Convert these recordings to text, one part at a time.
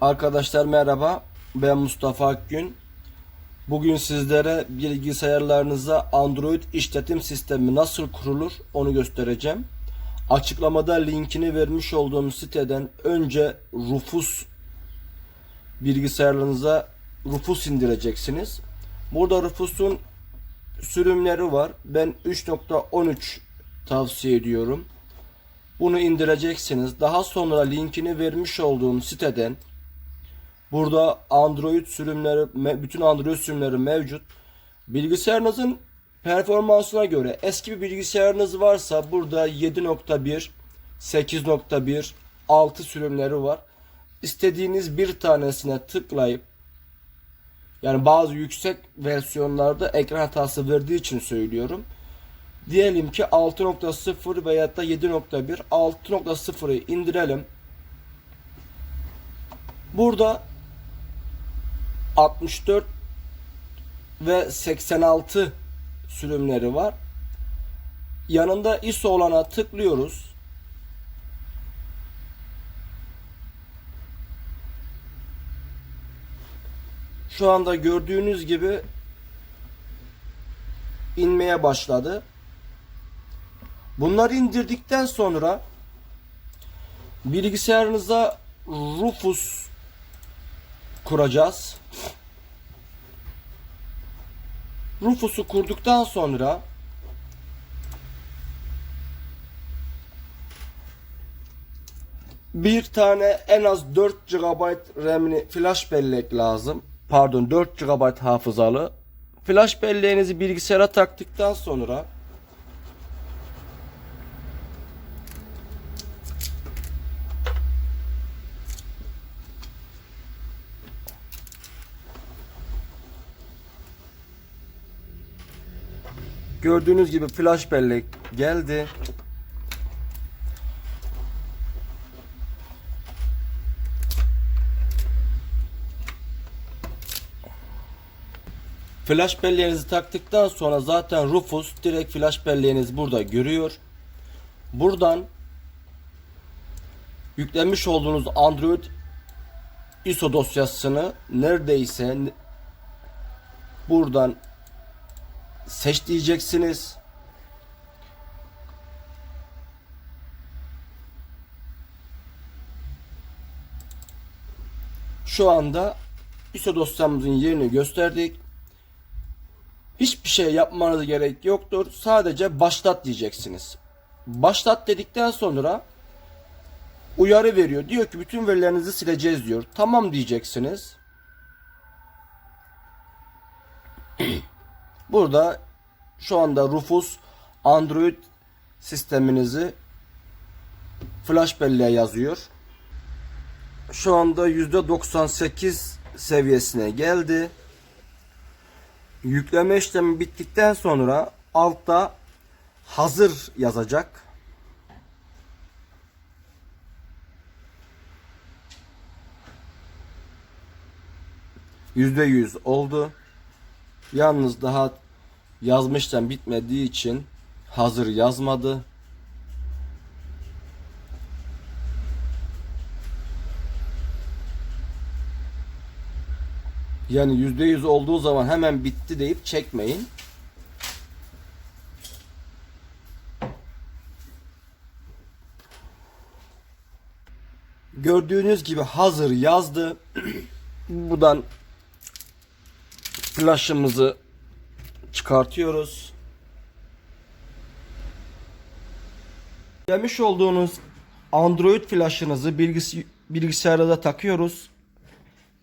Arkadaşlar merhaba. Ben Mustafa Akgün. Bugün sizlere bilgisayarlarınıza Android işletim sistemi nasıl kurulur onu göstereceğim. Açıklamada linkini vermiş olduğum siteden önce Rufus bilgisayarlarınıza Rufus indireceksiniz. Burada Rufus'un sürümleri var. Ben 3.13 tavsiye ediyorum. Bunu indireceksiniz. Daha sonra linkini vermiş olduğum siteden burada Android sürümleri, bütün Android sürümleri mevcut. Bilgisayarınızın performansına göre eski bir bilgisayarınız varsa burada 7.1, 8.1, 6 sürümleri var. İstediğiniz bir tanesine tıklayıp yani bazı yüksek versiyonlarda ekran hatası verdiği için söylüyorum. Diyelim ki 6.0 veyahut da 7.1 6.0'ı indirelim. Burada 64 ve 86 sürümleri var. Yanında ISO olana tıklıyoruz. Şu anda gördüğünüz gibi inmeye başladı. Bunları indirdikten sonra bilgisayarınıza Rufus kuracağız. Rufus'u kurduktan sonra bir tane en az 4 GB RAM'li flash bellek lazım. Pardon 4 GB hafızalı. Flash belleğinizi bilgisayara taktıktan sonra Gördüğünüz gibi flash bellek geldi. Flash belleğinizi taktıktan sonra zaten Rufus direkt flash belleğinizi burada görüyor. Buradan yüklenmiş olduğunuz Android ISO dosyasını neredeyse buradan seç diyeceksiniz. Şu anda ISO dosyamızın yerini gösterdik. Hiçbir şey yapmanız gerek yoktur. Sadece başlat diyeceksiniz. Başlat dedikten sonra uyarı veriyor. Diyor ki bütün verilerinizi sileceğiz diyor. Tamam diyeceksiniz. Burada şu anda Rufus Android sisteminizi flash belleğe yazıyor. Şu anda %98 seviyesine geldi. Yükleme işlemi bittikten sonra altta hazır yazacak. %100 oldu. Yalnız daha yazmıştan bitmediği için hazır yazmadı. Yani %100 olduğu zaman hemen bitti deyip çekmeyin. Gördüğünüz gibi hazır yazdı. Buradan flash'ımızı çıkartıyoruz. Demiş olduğunuz Android flash'ınızı bilgis- bilgisayara takıyoruz.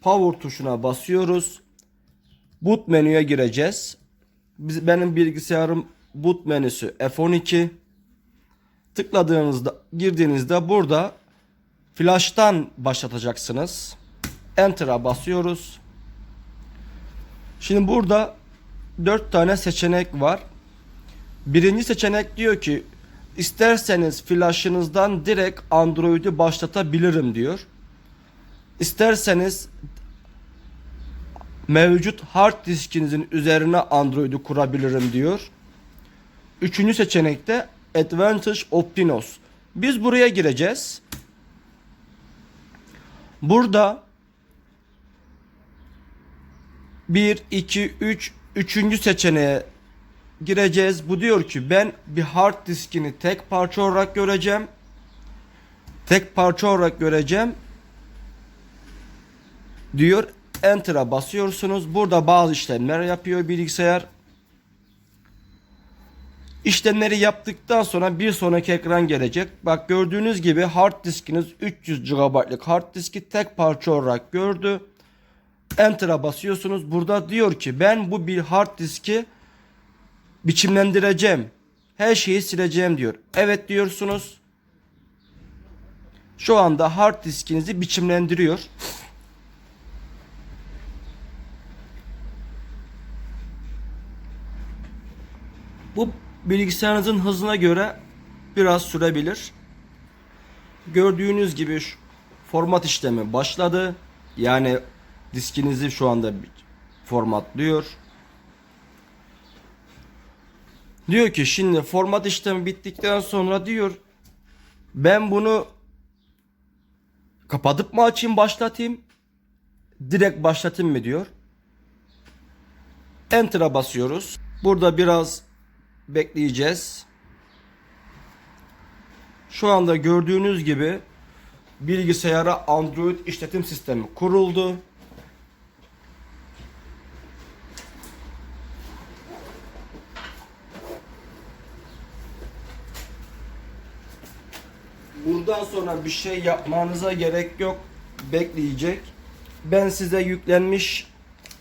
Power tuşuna basıyoruz. Boot menüye gireceğiz. Biz, benim bilgisayarım boot menüsü F12. Tıkladığınızda, girdiğinizde burada flash'tan başlatacaksınız. Enter'a basıyoruz. Şimdi burada 4 tane seçenek var. Birinci seçenek diyor ki isterseniz flash'ınızdan direkt Android'i başlatabilirim diyor. İsterseniz mevcut hard diskinizin üzerine Android'i kurabilirim diyor. Üçüncü seçenekte Advantage Optinos. Biz buraya gireceğiz. Burada 1, 2, 3, üçüncü seçeneğe gireceğiz. Bu diyor ki ben bir hard diskini tek parça olarak göreceğim. Tek parça olarak göreceğim. Diyor Enter'a basıyorsunuz. Burada bazı işlemler yapıyor bilgisayar. İşlemleri yaptıktan sonra bir sonraki ekran gelecek. Bak gördüğünüz gibi hard diskiniz 300 GB'lık hard diski tek parça olarak gördü. Enter'a basıyorsunuz. Burada diyor ki ben bu bir hard diski biçimlendireceğim. Her şeyi sileceğim diyor. Evet diyorsunuz. Şu anda hard diskinizi biçimlendiriyor. Bu bilgisayarınızın hızına göre biraz sürebilir. Gördüğünüz gibi format işlemi başladı. Yani diskinizi şu anda formatlıyor. Diyor ki şimdi format işlemi bittikten sonra diyor ben bunu kapatıp mı açayım başlatayım direkt başlatayım mı diyor. Enter'a basıyoruz. Burada biraz bekleyeceğiz. Şu anda gördüğünüz gibi bilgisayara Android işletim sistemi kuruldu. Buradan sonra bir şey yapmanıza gerek yok. Bekleyecek. Ben size yüklenmiş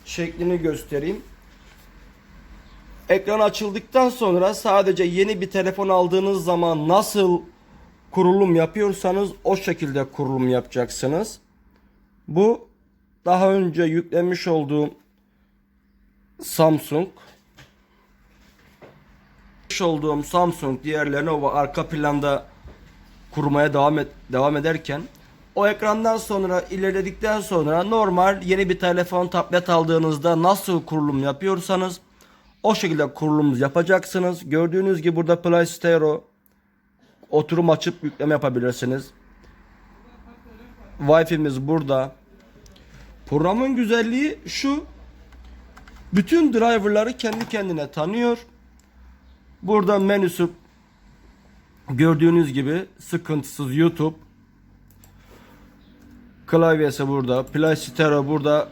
şeklini göstereyim. Ekran açıldıktan sonra sadece yeni bir telefon aldığınız zaman nasıl kurulum yapıyorsanız o şekilde kurulum yapacaksınız. Bu daha önce yüklemiş olduğum Samsung yüklemiş olduğum Samsung diğer Lenovo arka planda kurmaya devam et, devam ederken o ekrandan sonra ilerledikten sonra normal yeni bir telefon tablet aldığınızda nasıl kurulum yapıyorsanız o şekilde kurulum yapacaksınız. Gördüğünüz gibi burada Play Store oturum açıp yükleme yapabilirsiniz. Wi-Fi'miz burada. Programın güzelliği şu. Bütün driverları kendi kendine tanıyor. Burada menüsü gördüğünüz gibi sıkıntısız YouTube. Klavyesi burada. Play Store burada.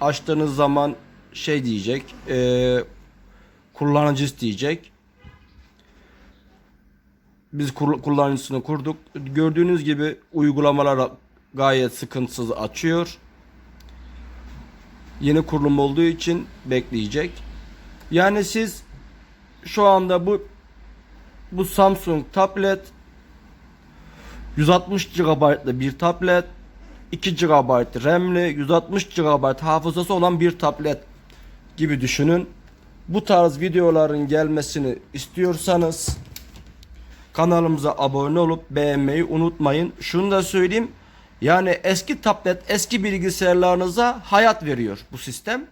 Açtığınız zaman şey diyecek. Eee kullanıcı isteyecek. Biz kur- kullanıcısını kurduk. Gördüğünüz gibi uygulamalar gayet sıkıntısız açıyor. Yeni kurulum olduğu için bekleyecek. Yani siz şu anda bu bu Samsung tablet 160 GB'lı bir tablet 2 GB RAM'li 160 GB hafızası olan bir tablet gibi düşünün bu tarz videoların gelmesini istiyorsanız kanalımıza abone olup beğenmeyi unutmayın. Şunu da söyleyeyim. Yani eski tablet, eski bilgisayarlarınıza hayat veriyor bu sistem.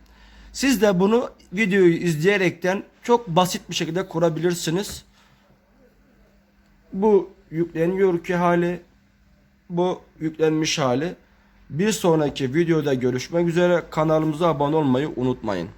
Siz de bunu videoyu izleyerekten çok basit bir şekilde kurabilirsiniz. Bu yükleniyor ki hali, bu yüklenmiş hali. Bir sonraki videoda görüşmek üzere. Kanalımıza abone olmayı unutmayın.